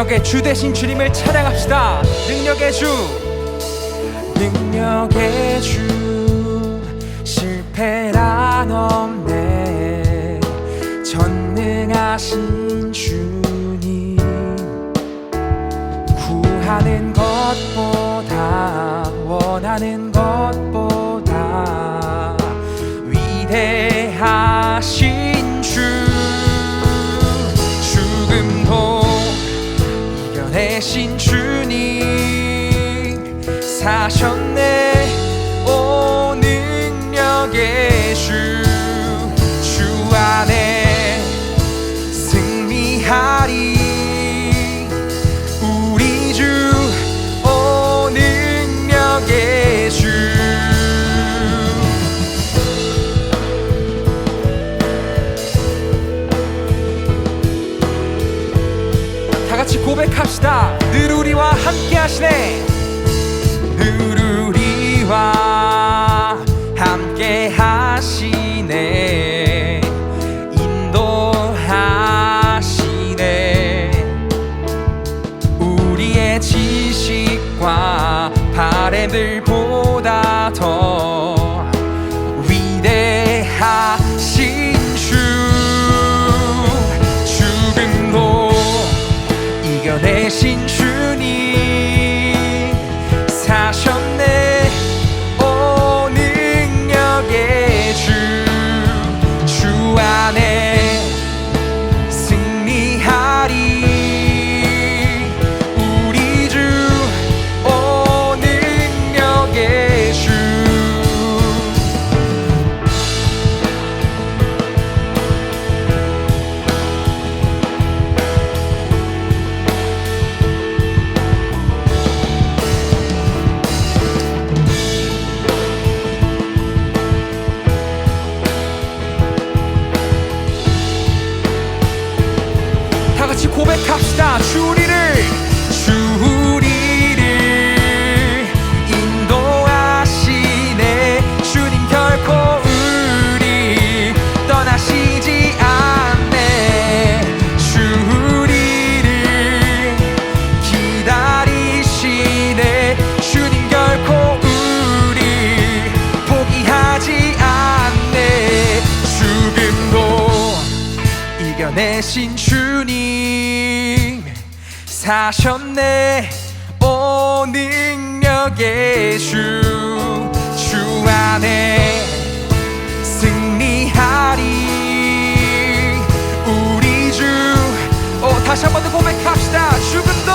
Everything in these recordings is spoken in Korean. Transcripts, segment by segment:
능력의 주 대신 주님을 찬양합시다. 능력의 주. 능력의 주. 실패란 없네. 전능하신 주님. 구하는 것보다 원하는 것 사셨네 오 능력의 주 주 안에 승리하리 우리 주 오 능력의 주 다 같이 고백합시다. 늘 우리와 함께 하시네. 늘 우리와 함께 하시네. 인도하시네. 우리의 지식과 바램들 내신 주님 사셨네. 오 능력의 주 주 안에 승리하리. 우리 주. 오, 다시 한 번 더 고백합시다. 죽음도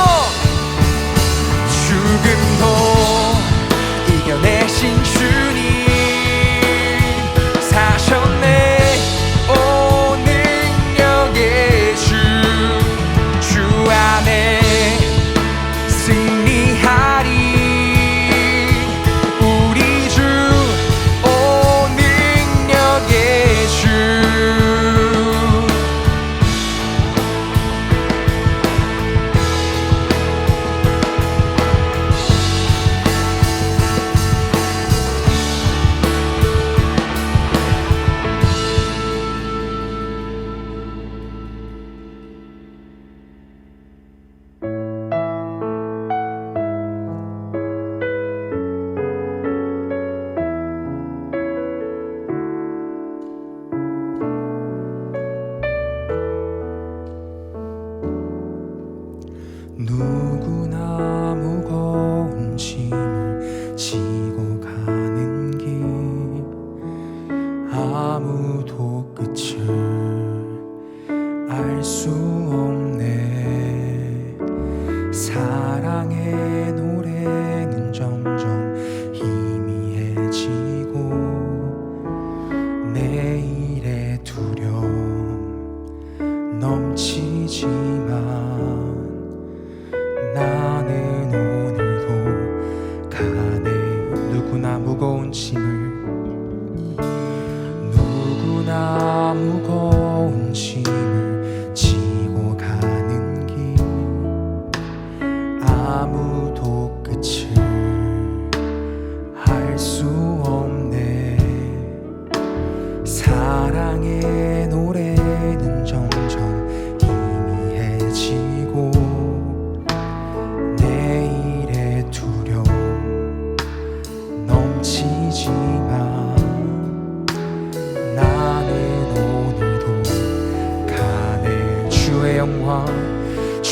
누구나 무거운 짐을 지고 가는 길 아무도 끝을 알 수 없네. 사랑의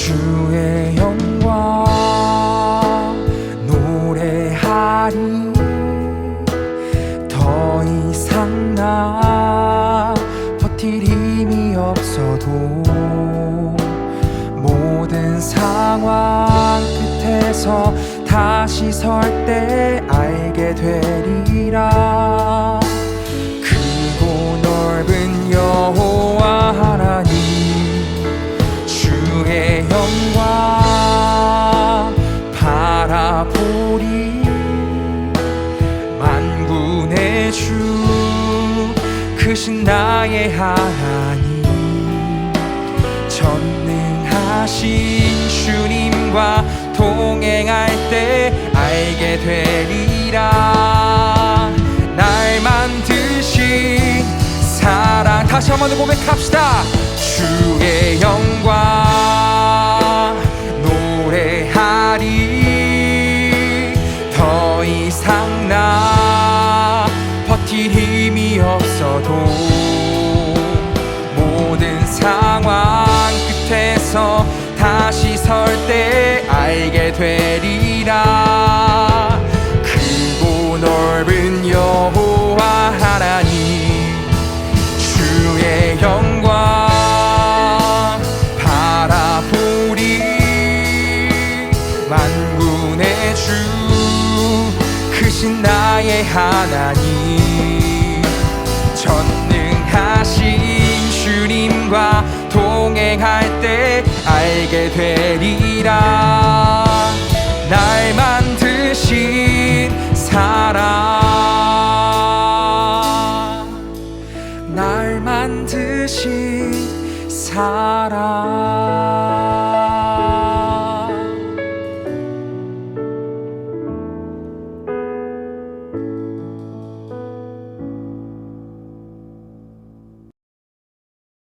주의 영광 노래하리. 더 이상 나 버틸 힘이 없어도 모든 상황 끝에서 다시 설 때 알게 되리라. 영광 바라보리. 만군의 주 크신 나의 하나님. 전능하신 주님과 동행할 때 알게 되리라. 날 만드신 사랑. 다시 한번더 고백합시다. 주의 영광 되리라. 크고 넓은 여호와 하나님 주의 영광 바라보리. 만군의 주 크신 나의 하나님 전능하신 주님과 동행할 때 알게 되리라 사랑